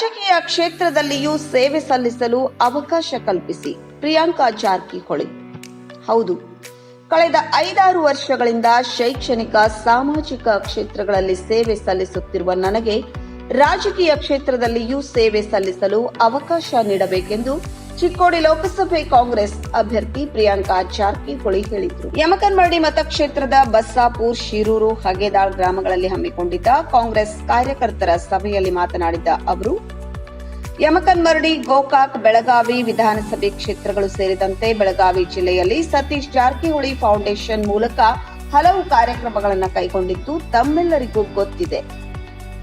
ರಾಜಕೀಯ ಕ್ಷೇತ್ರದಲ್ಲಿಯೂ ಸೇವೆ ಸಲ್ಲಿಸಲು ಅವಕಾಶ ಕಲ್ಪಿಸಿ. ಪ್ರಿಯಾಂಕಾ ಜಾರಕಿಹೊಳಿ. ಹೌದು. ಕಳೆದ ಐದಾರು ವರ್ಷಗಳಿಂದ ಶೈಕ್ಷಣಿಕ, ಸಾಮಾಜಿಕ ಕ್ಷೇತ್ರಗಳಲ್ಲಿ ಸೇವೆ ಸಲ್ಲಿಸುತ್ತಿರುವ ನನಗೆ ರಾಜಕೀಯ ಕ್ಷೇತ್ರದಲ್ಲಿಯೂ ಸೇವೆ ಸಲ್ಲಿಸಲು ಅವಕಾಶ ನೀಡಬೇಕೆಂದು ಚಿಕ್ಕೋಡಿ ಲೋಕಸಭೆ ಕಾಂಗ್ರೆಸ್ ಅಭ್ಯರ್ಥಿ ಪ್ರಿಯಾಂಕಾ ಜಾರಕಿಹೊಳಿ ಹೇಳಿದರು. ಯಮಕನ್ಮರಡಿ ಮತಕ್ಷೇತ್ರದ ಬಸ್ಸಾಪುರ್, ಶಿರೂರು, ಹಗೇದಾಳ್ ಗ್ರಾಮಗಳಲ್ಲಿ ಹಮ್ಮಿಕೊಂಡಿದ್ದ ಕಾಂಗ್ರೆಸ್ ಕಾರ್ಯಕರ್ತರ ಸಭೆಯಲ್ಲಿ ಮಾತನಾಡಿದ ಅವರು ಯಮಕನ್ಮರಡಿ, ಗೋಕಾಕ್, ಬೆಳಗಾವಿ ವಿಧಾನಸಭೆ ಕ್ಷೇತ್ರಗಳು ಸೇರಿದಂತೆ ಬೆಳಗಾವಿ ಜಿಲ್ಲೆಯಲ್ಲಿ ಸತೀಶ್ ಜಾರಕಿಹೊಳಿ ಫೌಂಡೇಶನ್ ಮೂಲಕ ಹಲವು ಕಾರ್ಯಕ್ರಮಗಳನ್ನು ಕೈಗೊಂಡಿದ್ದು ತಮ್ಮೆಲ್ಲರಿಗೂ ಗೊತ್ತಿದೆ.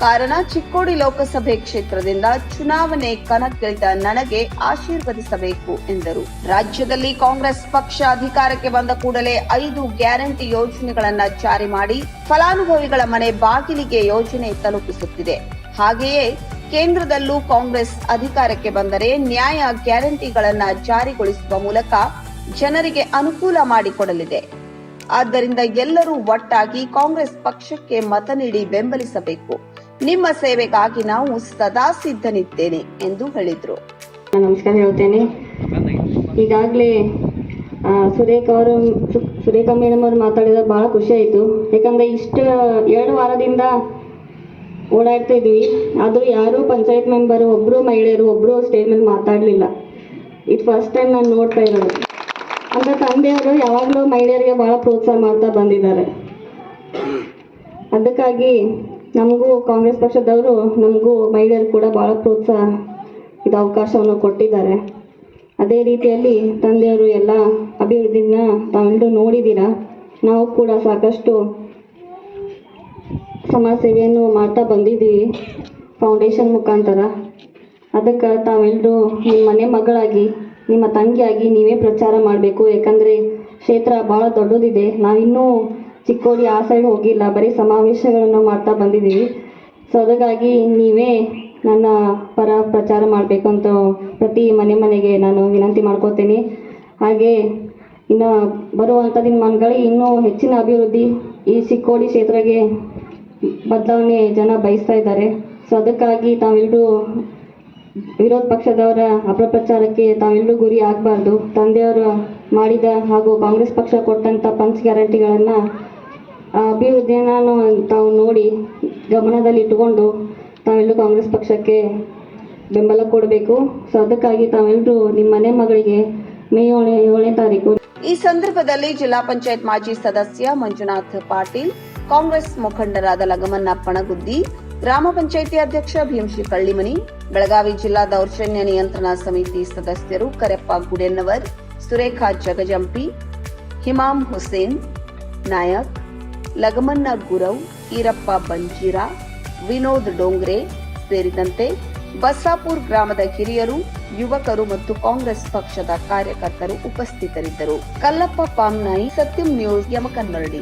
ಕಾರಣ, ಚಿಕ್ಕೋಡಿ ಲೋಕಸಭೆ ಕ್ಷೇತ್ರದಿಂದ ಚುನಾವಣೆ ಕಣಕ್ಕಿಳಿದ ನನಗೆ ಆಶೀರ್ವದಿಸಬೇಕು ಎಂದರು. ರಾಜ್ಯದಲ್ಲಿ ಕಾಂಗ್ರೆಸ್ ಪಕ್ಷ ಅಧಿಕಾರಕ್ಕೆ ಬಂದ ಕೂಡಲೇ ಐದು ಗ್ಯಾರಂಟಿ ಯೋಜನೆಗಳನ್ನು ಜಾರಿ ಮಾಡಿ ಫಲಾನುಭವಿಗಳ ಮನೆ ಬಾಗಿಲಿಗೆ ಯೋಜನೆ ತಲುಪಿಸುತ್ತಿದೆ. ಹಾಗೆಯೇ ಕೇಂದ್ರದಲ್ಲೂ ಕಾಂಗ್ರೆಸ್ ಅಧಿಕಾರಕ್ಕೆ ಬಂದರೆ ನ್ಯಾಯ ಗ್ಯಾರಂಟಿಗಳನ್ನು ಜಾರಿಗೊಳಿಸುವ ಮೂಲಕ ಜನರಿಗೆ ಅನುಕೂಲ ಮಾಡಿಕೊಡಲಿದೆ. ಆದ್ದರಿಂದ ಎಲ್ಲರೂ ಒಟ್ಟಾಗಿ ಕಾಂಗ್ರೆಸ್ ಪಕ್ಷಕ್ಕೆ ಮತ ನೀಡಿ ಬೆಂಬಲಿಸಬೇಕು. ನಿಮ್ಮ ಸೇವೆಗಾಗಿ ನಾವು ಸದಾ ಸಿದ್ಧನಿದ್ದೇನೆ ಎಂದು ಹೇಳಿದರು. ನಮಸ್ಕಾರ ಹೇಳ್ತೇನೆ. ಈಗಾಗಲೇ ಸುರೇಖ ಅವರು ಸುರೇಖಾ ಮೇಡಮ್ ಅವರು ಮಾತಾಡಿದ ಬಹಳ ಖುಷಿ ಆಯಿತು. ಯಾಕಂದ್ರೆ ಇಷ್ಟು ಎರಡು ವಾರದಿಂದ ಓಡಾಡ್ತಾ ಇದ್ವಿ ಆದರೂ ಯಾರೂ ಪಂಚಾಯತ್ ಮೆಂಬರು ಒಬ್ಬರು ಮಹಿಳೆಯರು ಒಬ್ಬರು ಸ್ಟೇಜ್ ಮೇಲೆ ಮಾತಾಡಲಿಲ್ಲ. ಇದು ಫಸ್ಟ್ ಟೈಮ್ ನಾನು ನೋಡ್ತಾ ಇರೋದು. ಅಂದರೆ ತಂದೆಯವರು ಯಾವಾಗಲೂ ಮಹಿಳೆಯರಿಗೆ ಭಾಳ ಪ್ರೋತ್ಸಾಹ ಮಾಡ್ತಾ ಬಂದಿದ್ದಾರೆ. ಅದಕ್ಕಾಗಿ ನಮಗೂ ಕಾಂಗ್ರೆಸ್ ಪಕ್ಷದವರು, ನಮಗೂ ಮಹಿಳೆಯರು ಕೂಡ ಭಾಳ ಪ್ರೋತ್ಸಾಹ, ಇದು ಅವಕಾಶವನ್ನು ಕೊಟ್ಟಿದ್ದಾರೆ. ಅದೇ ರೀತಿಯಲ್ಲಿ ತಂದೆಯವರು ಎಲ್ಲ ಅಭಿವೃದ್ಧಿನ ತಾವೆಲ್ಲರೂ ನೋಡಿದ್ದೀರಾ? ನಾವು ಕೂಡ ಸಾಕಷ್ಟು ಸಮಾಜ ಸೇವೆಯನ್ನು ಮಾಡ್ತಾ ಬಂದಿದ್ದೀವಿ ಫೌಂಡೇಶನ್ ಮುಖಾಂತರ. ಅದಕ್ಕೆ ತಾವೆಲ್ಲರೂ ನಿಮ್ಮ ಮನೆ ಮಗಳಾಗಿ ನಿಮ್ಮ ತಂಗಿಯಾಗಿ ನೀವೇ ಪ್ರಚಾರ ಮಾಡಬೇಕು. ಯಾಕಂದರೆ ಕ್ಷೇತ್ರ ಭಾಳ ದೊಡ್ಡದಿದೆ. ನಾವಿನ್ನೂ ಚಿಕ್ಕೋಡಿ ಆ ಸೈಡ್ ಹೋಗಿಲ್ಲ. ಬರೀ ಸಮಾವೇಶಗಳನ್ನು ಮಾಡ್ತಾ ಬಂದಿದ್ದೀವಿ. ಸೊ ಅದಕ್ಕಾಗಿ ನೀವೇ ನನ್ನ ಪರ ಪ್ರಚಾರ ಮಾಡಬೇಕು ಅಂತ ಪ್ರತಿ ಮನೆ ಮನೆಗೆ ನಾನು ವಿನಂತಿ ಮಾಡ್ಕೋತೀನಿ. ಹಾಗೆ ಇನ್ನು ಬರುವಂಥ ದಿನಮಾನಗಳಿಗೆ ಇನ್ನೂ ಹೆಚ್ಚಿನ ಅಭಿವೃದ್ಧಿ ಈ ಚಿಕ್ಕೋಡಿ ಕ್ಷೇತ್ರಕ್ಕೆ ಬದಲಾವಣೆ ಜನ ಬಯಸ್ತಾ ಇದ್ದಾರೆ. ಸೊ ಅದಕ್ಕಾಗಿ ತಾವೆಲ್ಲರೂ ವಿರೋಧ ಪಕ್ಷದವರ ಅಪಪ್ರಚಾರಕ್ಕೆ ತಾವೆಲ್ಲರೂ ಗುರಿ ಆಗಬಾರ್ದು. ತಂದೆಯವರು ಮಾಡಿದ ಹಾಗೂ ಕಾಂಗ್ರೆಸ್ ಪಕ್ಷ ಕೊಟ್ಟಂಥ ಪಂಚ್ ಗ್ಯಾರಂಟಿಗಳನ್ನು ಅಭಿವೃದ್ಧಿಯನ್ನು ತಾವು ನೋಡಿ ಗಮನದಲ್ಲಿ ಇಟ್ಟುಕೊಂಡು ತಾವೆಲ್ಲರೂ ಕಾಂಗ್ರೆಸ್ ಪಕ್ಷಕ್ಕೆ ಬೆಂಬಲ ಕೊಡಬೇಕು. ಸೊ ಅದಕ್ಕಾಗಿ ತಾವೆಲ್ಲರೂ ನಿಮ್ಮ ಮನೆ ಮಗಳಿಗೆ ಮೇ ಏಳನೇ ತಾರೀಕು ಈ ಸಂದರ್ಭದಲ್ಲಿ ಜಿಲ್ಲಾ ಪಂಚಾಯತ್ ಮಾಜಿ ಸದಸ್ಯ ಮಂಜುನಾಥ್ ಪಾಟೀಲ್ ಕಾಂಗ್ರೆಸ್ ಮುಖಂಡರಾದ ಲಗಮನ್ನ ಪಣಗುದ್ದಿ, ಗ್ರಾಮ ಪಂಚಾಯಿತಿ ಅಧ್ಯಕ್ಷ ಭೀಮಶಿ ಕಳ್ಳಿಮನಿ ಬೆಳಗಾವಿ ಜಿಲ್ಲಾ ದೌರ್ಜನ್ಯ ನಿಯಂತ್ರಣ ಸಮಿತಿ ಸದಸ್ಯರು ಕರೆಪ್ಪ ಗುಡೆನ್ನವರ್, ಸುರೇಖಾ ಜಗಜಂಪಿ ಹಿಮಾಮ್ ಹುಸೇನ್, ನಾಯಕ್ ಲಗಮನ್ನ ಗುರವ್, ಈರಪ್ಪ ಬಂಜೀರಾ, ವಿನೋದ್ ಡೋಂಗ್ರೆ ಸೇರಿದಂತೆ ಬಸ್ಸಾಪುರ್ ಗ್ರಾಮದ ಹಿರಿಯರು, ಯುವಕರು ಮತ್ತು ಕಾಂಗ್ರೆಸ್ ಪಕ್ಷದ ಕಾರ್ಯಕರ್ತರು ಉಪಸ್ಥಿತರಿದ್ದರು. ಕಲ್ಲಪ್ಪ ಪಾಮ್ನಾಯಿ, ಸತ್ಯಂ ನ್ಯೂಸ್ ಯಮಕನ್ಮರಡಿ